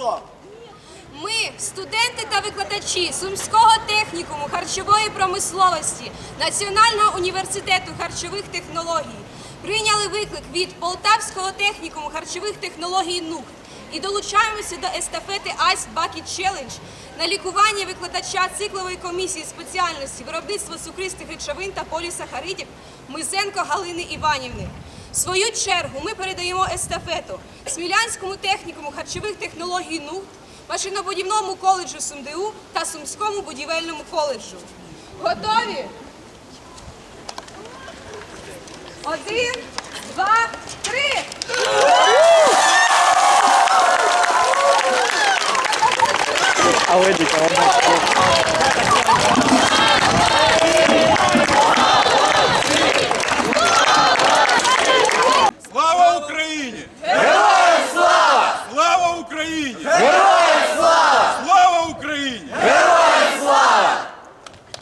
хто? Ми, студенти та викладачі Сумського технікуму харчової промисловості Національного університету харчових технологій, прийняли виклик від Полтавського технікуму харчових технологій НУК і долучаємося до естафети Ice Bucket Challenge на лікування викладача циклової комісії спеціальності виробництва цукристих речовин та полісахаридів Мизенко Галини Іванівни. В свою чергу ми передаємо естафету Смілянському технікуму харчових технологій НУК машинобудівному коледжу СумДУ та Сумському будівельному коледжу. Готові? Один, два, три. А Україні! Героям